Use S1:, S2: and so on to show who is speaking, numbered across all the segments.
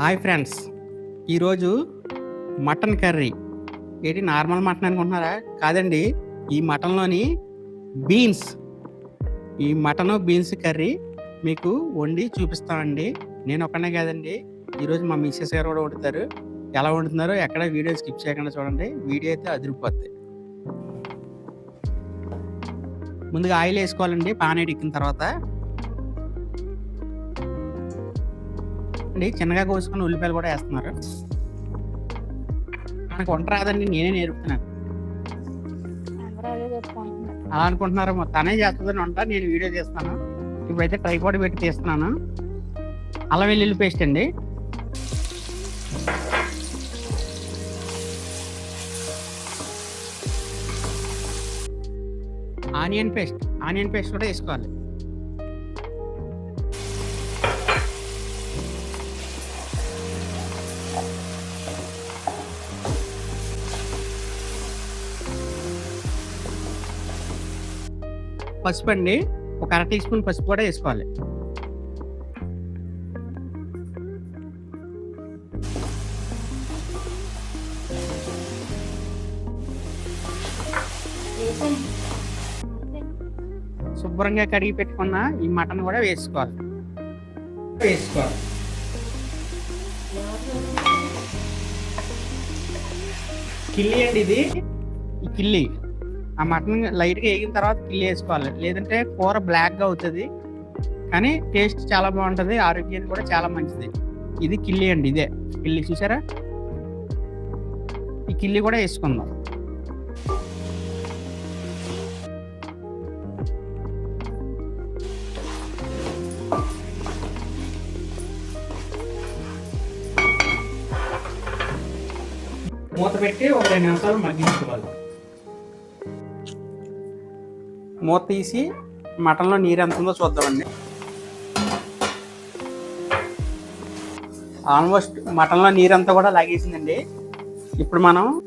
S1: Hi friends. ఈరోజు mutton curry. ఏంటి normal mutton అనుకుంటున్నారా? కాదండి ఈ మటన్లోని బీన్స్. ఈ మటన్ బీన్స్ కర్రీ మీకు వండి చూపిస్తామండి నేను ఒక్కనే కాదండి. ఈరోజు మా మిస్సెస్ గారు కూడా వండుతారు. ఎలా వండుతున్నారో ఎక్కడ వీడియో స్కిప్ చేయకుండా చూడండి. వీడియో అయితే అదిరిపోద్ది. ముందుగా ఆయిల్ వేసుకోవాలండి పాన్ ఎక్కిన తర్వాత. అండి. చిన్నగా కోసుకుని ఉల్లిపాయలు కూడా వేస్తున్నారు. మనకు వంట రాదండి నేనే నేర్పుతున్నాను. అలా అనుకుంటున్నారు తనే చేస్తుందని వంట నేను వీడియో చేస్తాను ఇప్పుడైతే ట్రైపాడ్ పెట్టి తీస్తున్నాను. అల్లం వెల్లుల్లి పేస్ట్ అండి. ఆనియన్ పేస్ట్ ఆనియన్ పేస్ట్ కూడా వేసుకోవాలి. పసుపు అండి ఒక అర టీ స్పూన్ పసుపు కూడా వేసుకోవాలి. శుభ్రంగా కడిగి పెట్టుకున్న ఈ మటన్ కూడా వేసుకోవాలి. వేసుకోవాలి. కిల్లి అండి ఇది? కిల్లి. ఆ మటన్ లైట్గా వేగిన తర్వాత కిల్లి వేసుకోవాలి. లేదంటే కూర బ్లాక్గా అవుతుంది. కానీ టేస్ట్ చాలా బాగుంటుంది. ఆరోగ్యానికి కూడా చాలా మంచిది. ఇది కిల్లి అండి ఇదే. కిల్లి చూసారా? ఈ కిల్లి కూడా వేసుకుందాం. మూత పెట్టి ఒక రెండు నిమిషాలు మగ్గించుకోవాలి. మూత తీసి మటన్లో నీరు ఎంత ఉందో చూద్దామండి. ఆల్మోస్ట్ మటన్లో నీరంతా కూడా లాగేసిందండి. ఇప్పుడు మనం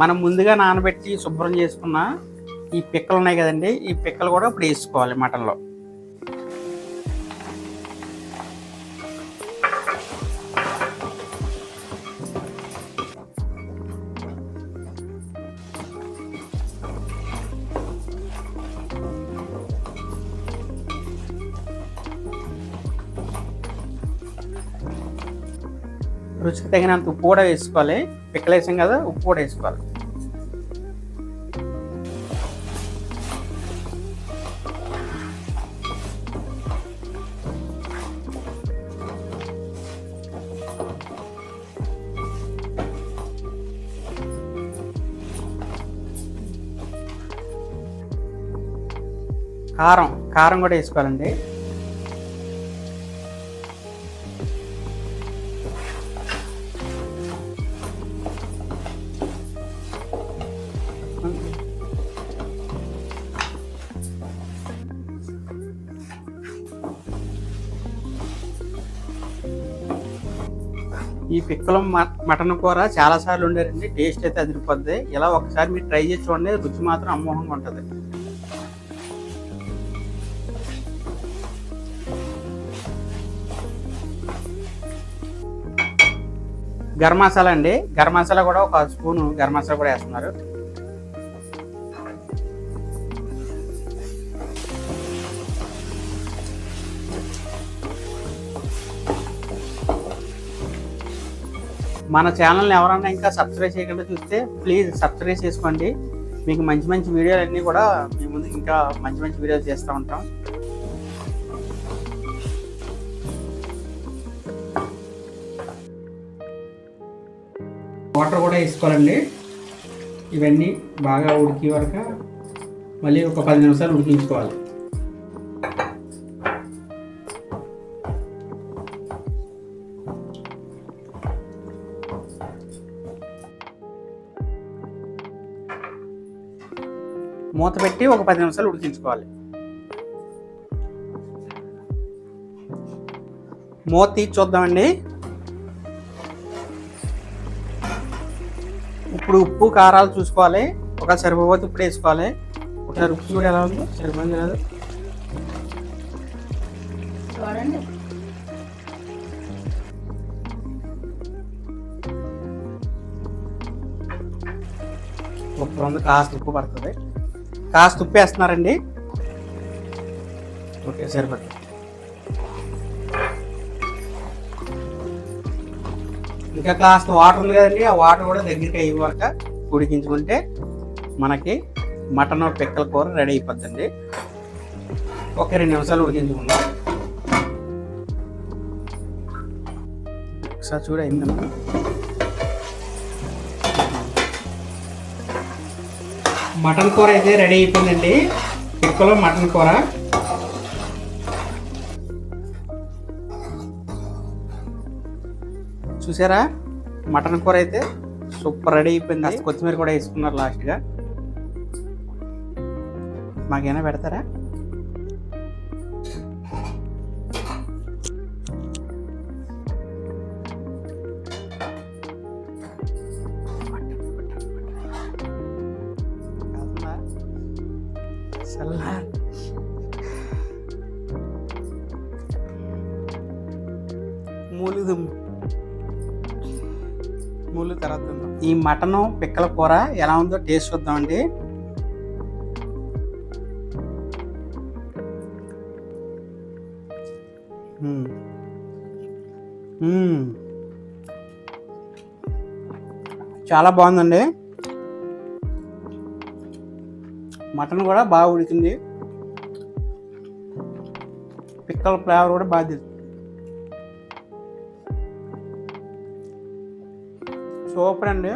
S1: మనం ముందుగా నానబెట్టి శుభ్రం చేసుకున్న ఈ పిక్కలు ఉన్నాయి కదండి ఈ పిక్కలు కూడా ఇప్పుడు వేసుకోవాలి మటన్లో. రుచికి తగినంత ఉప్పు కూడా వేసుకోవాలి. పిక్కలేసాం కదా ఉప్పు కూడా వేసుకోవాలి. కారం కారం కూడా వేసుకోవాలండి. ఈ పిక్కల మటన్ కూర చాలా సార్లు ఉండారండి టేస్ట్ అయితే అదిరిపోద్ది. ఇలా ఒకసారి మీరు ట్రై చేసి చూడండి. రుచి మాత్రం అమోహంగా ఉంటుంది. గరం మసాలా అండి. గరం మసాలా కూడా ఒక స్పూను గరం మసాలా కూడా వేస్తున్నారు. మన ఛానల్ని ఎవరన్నా ఇంకా సబ్స్క్రైబ్ చేయకుండా చూస్తే ప్లీజ్ సబ్స్క్రైబ్ చేసుకోండి. మీకు మంచి మంచి వీడియోలు అన్నీ కూడా మీ ముందు ఇంకా మంచి మంచి వీడియోలు చేస్తూ ఉంటాం. వాటర్ కూడా వేసుకోవాలండి. ఇవన్నీ బాగా ఉడికి వరకు మళ్ళీ ఒక పది నిమిషాలు ఉడికించుకోవాలి. మూత పెట్టి ఒక పది నిమిషాలు ఉడికించుకోవాలి. మూత తీసి చూద్దామండి. ఇప్పుడు ఉప్పు కారాలు చూసుకోవాలి. ఒక సరిపోతే ఇప్పుడు వేసుకోవాలి. ఒకసారి ఉప్పు కూడా ఎలా ఉందో. సరిపోయింది లేదు
S2: చూడండి.
S1: సూపర్ ఉంది కాస్త ఉప్పు పడుతుంది. కాస్త ఉప్పు వేస్తున్నారండి. ఓకే సరిపడుతుంది ఇంకా కాస్త వాటర్ ఉంది కదండి. ఆ వాటర్ కూడా దగ్గరికి అయ్యే వరకు ఉడికించుకుంటే మనకి మటన్ పిక్కల కూర రెడీ అయిపోద్దండి. ఒక రెండు నిమిషాలు ఉడికించుకుందాం. ఒకసారి చూడ అయిందమ్మా మటన్ కూర అయితే రెడీ అయిపోయిందండి. పిక్కలో మటన్ కూర. చూసారా? మటన్ కూర అయితే సూపర్ రెడీ అయిపోయింది. కొత్తిమీర కూడా వేసుకున్నారు లాస్ట్గా. మాకేమైనా పెడతారా? చల్లా. మూలుదు మూలు తర్వాత. ఈ మటన్ పిక్కల కూర ఎలా ఉందో టేస్ట్ చూద్దామండి. చాలా బాగుందండి మటన్ కూడా బాగా ఉడికింది. పిక్కల ఫ్లేవర్ కూడా బాగా తెలుసు సూపర్ అండి.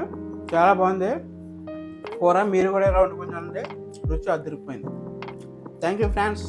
S1: చాలా బాగుంది. కూర మీరు కూడా ఎలా వండుకుంటారంటే రుచి అదిరిపోయింది థ్యాంక్ యూ ఫ్రెండ్స్